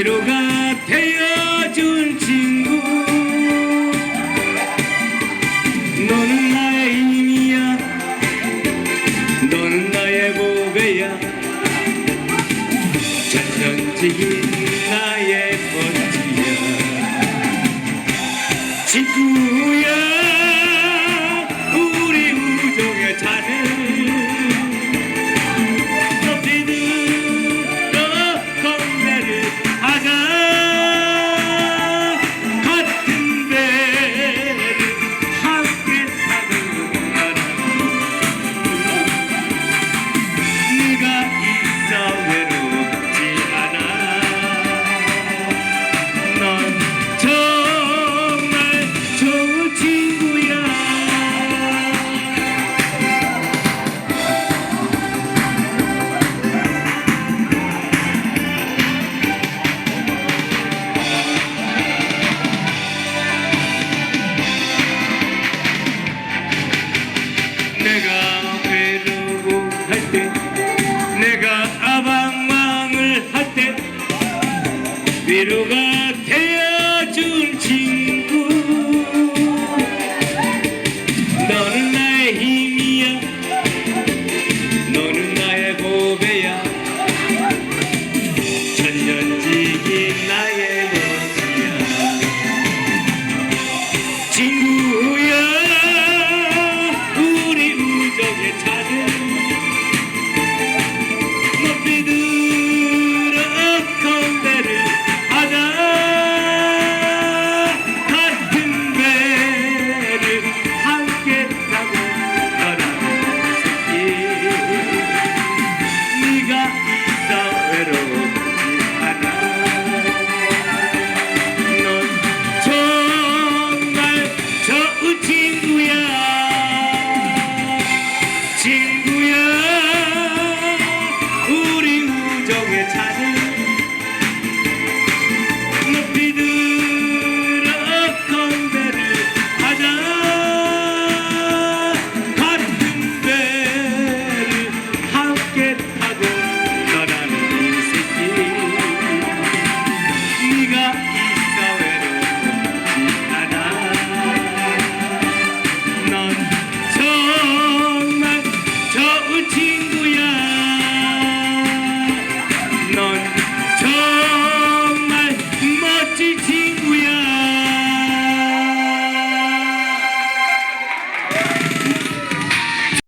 위로가 되어준 친구. 너는 나의 힘이야. 너는 나의 보배야. 전전지기 나의 버티야. 친구야. 내가 아방망을 때 위로가 time.